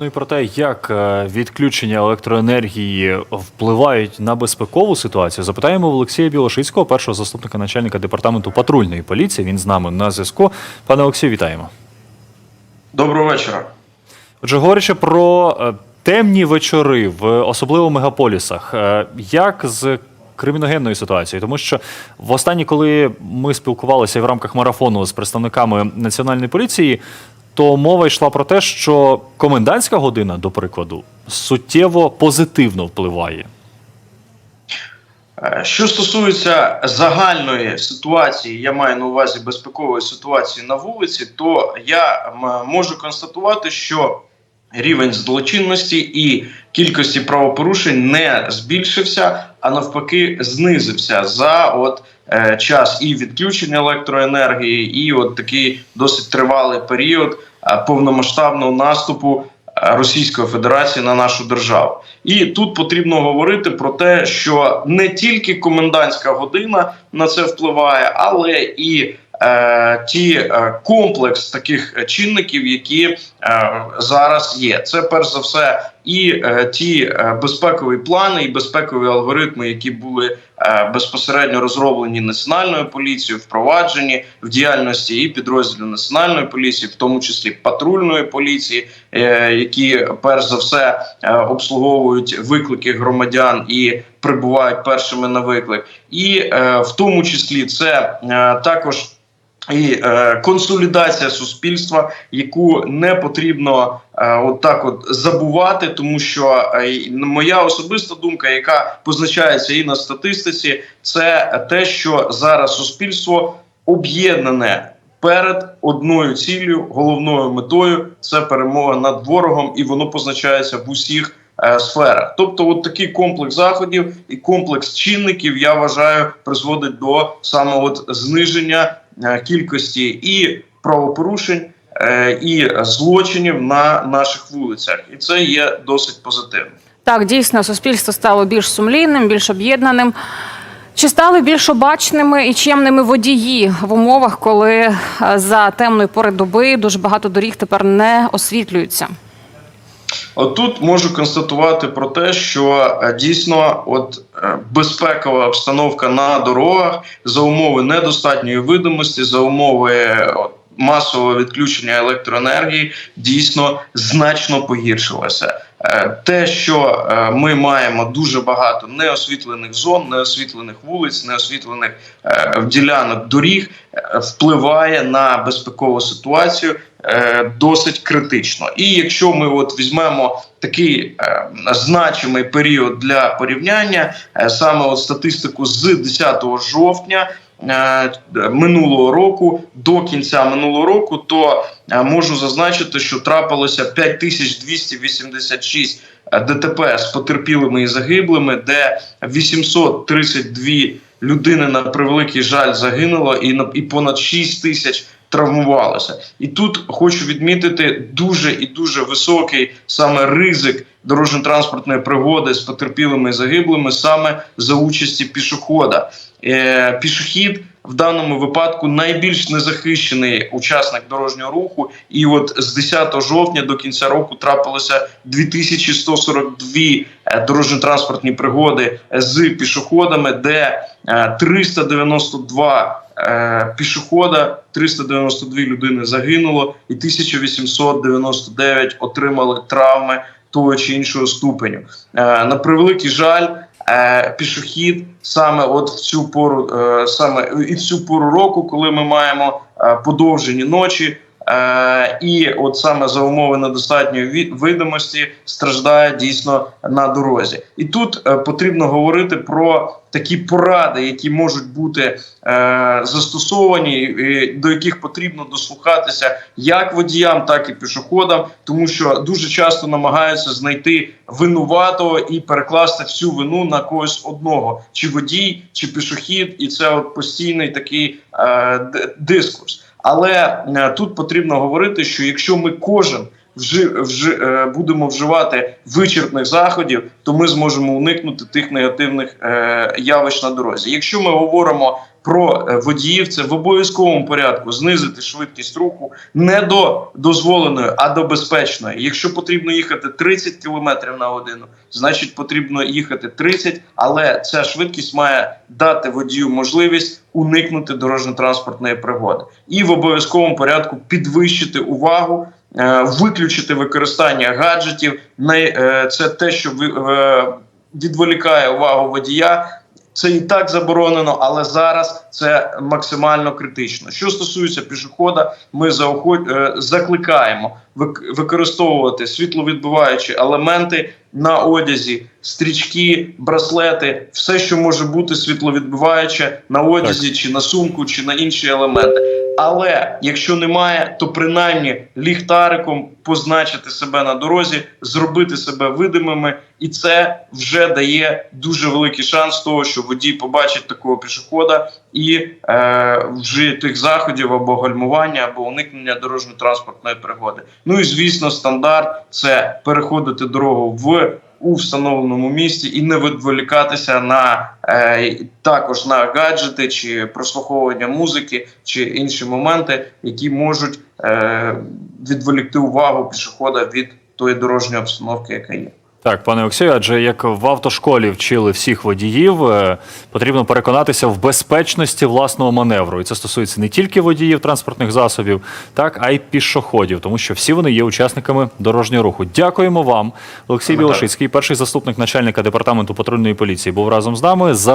Ну і про те, як е, відключення електроенергії впливають на безпекову ситуацію, запитаємо в Олексія Білошицького, першого заступника начальника департаменту патрульної поліції. Він з нами на зв'язку. Пане Олексію, вітаємо. Доброго вечора. Отже, говорячи про е, темні вечори в особливо мегаполісах, е, як з криміногенною ситуацією, тому що в останні, коли ми спілкувалися в рамках марафону з представниками національної поліції, то мова йшла про те, що комендантська година, до прикладу, суттєво позитивно впливає. Е, Що стосується загальної ситуації, я маю на увазі безпекової ситуації на вулиці, то я можу констатувати, що рівень злочинності і кількості правопорушень не збільшився, а навпаки, знизився за от е, час і відключення електроенергії, і от такий досить тривалий період повномасштабного наступу е, Російської Федерації на нашу державу. І тут потрібно говорити про те, що не тільки комендантська година на це впливає, але і е, ті е, комплекс таких чинників, які е, зараз є. Це перш за все і е, ті е, безпекові плани, і безпекові алгоритми, які були е, безпосередньо розроблені національною поліцією, впроваджені в діяльності і підрозділів національної поліції, в тому числі патрульної поліції, які перш за все обслуговують виклики громадян і прибувають першими на виклик, і в тому числі це також. І е, консолідація суспільства, яку не потрібно от так от забувати, тому що е, моя особиста думка, яка позначається і на статистиці, це те, що зараз суспільство об'єднане перед одною ціллю, головною метою це перемога над ворогом, і воно позначається в усіх е, сферах. Тобто, от такий комплекс заходів і комплекс чинників, я вважаю, призводить до саме зниження е, кількості і правопорушень. Е, І злочинів на наших вулицях, і це є досить позитивно. Так, дійсно, суспільство стало більш сумлінним, більш об'єднаним. Чи стали більш обачними і чемними водії в умовах, коли е, за темної пори доби дуже багато доріг тепер не освітлюються? Отут можу констатувати про те, що е, дійсно от безпекова обстановка на дорогах за умови недостатньої видимості, за умови от, масового відключення електроенергії дійсно значно погіршилася. Е, Те, що е, ми маємо дуже багато неосвітлених зон, неосвітлених вулиць, неосвітлених е, ділянок доріг, впливає на безпекову ситуацію досить критично. І якщо ми от візьмемо такий значимий період для порівняння, саме от статистику з 10 жовтня. Е, Минулого року до кінця минулого року, то е, можу зазначити, що трапилося 5286 ДТП з потерпілими і загиблими, де 832 людини на превеликий жаль загинуло, і і понад 6 тисяч травмувалося. І тут хочу відмітити дуже і дуже високий саме ризик дорожньо-транспортної пригоди з потерпілими і загиблими саме за участі пішохода. Е, пішохід в даному випадку найбільш незахищений учасник дорожнього руху. І от з 10 жовтня до кінця року трапилося 2142 е, дорожньо-транспортні пригоди з пішоходами, де е, 392 е, пішохода, 392 людини загинуло, і 1899 отримали травми того чи іншого ступеню. Е, на превеликий жаль, е, пішохід саме от в цю пору, е, саме і в цю пору року, коли ми маємо е, подовжені ночі. Е, і от саме за умови недостатньої видимості страждає дійсно на дорозі, і тут е, потрібно говорити про такі поради, які можуть бути е, застосовані, до яких потрібно дослухатися як водіям, так і пішоходам, тому що дуже часто намагаються знайти винуватого і перекласти всю вину на когось одного, чи водій, чи пішохід, і це от постійний такий дискурс. Але е, тут потрібно говорити, що якщо ми кожен вжи, вжи, е, будемо вживати вичерпних заходів, то ми зможемо уникнути тих негативних е, явищ на дорозі. Якщо ми говоримо про е, водіїв це в обов'язковому порядку знизити швидкість руху не до дозволеної, а до безпечної. Якщо потрібно їхати 30 км на годину, значить потрібно їхати 30, але ця швидкість має дати водію можливість уникнути дорожньо-транспортної пригоди і в обов'язковому порядку підвищити увагу. е, Виключити використання гаджетів, е, це те, що відволікає увагу водія. Це і так заборонено, але зараз це максимально критично. Що стосується пішохода, ми е, закликаємо використовувати світловідбиваючі елементи на одязі, стрічки, браслети, все, що може бути світловідбиваюче на одязі, чи на сумку, чи на інші елементи. Але якщо немає, то принаймні ліхтариком позначити себе на дорозі, зробити себе видимими, і це вже дає дуже великий шанс того, що водій побачить такого пішохода і е, вжиє тих заходів або гальмування, або уникнення дорожньо-транспортної пригоди. Ну і звісно, стандарт це переходити дорогу в у встановленому місці і не відволікатися на е, також на гаджети чи прослуховування музики чи інші моменти, які можуть е, відволікти увагу пішохода від тої дорожньої обстановки, яка є. Так, пане Олексію, адже як в автошколі вчили всіх водіїв, е, потрібно переконатися в безпечності власного маневру. І це стосується не тільки водіїв транспортних засобів, так а й пішоходів, тому що всі вони є учасниками дорожнього руху. Дякуємо вам, Олексій Білошицький, перший заступник начальника департаменту патрульної поліції, був разом з нами. За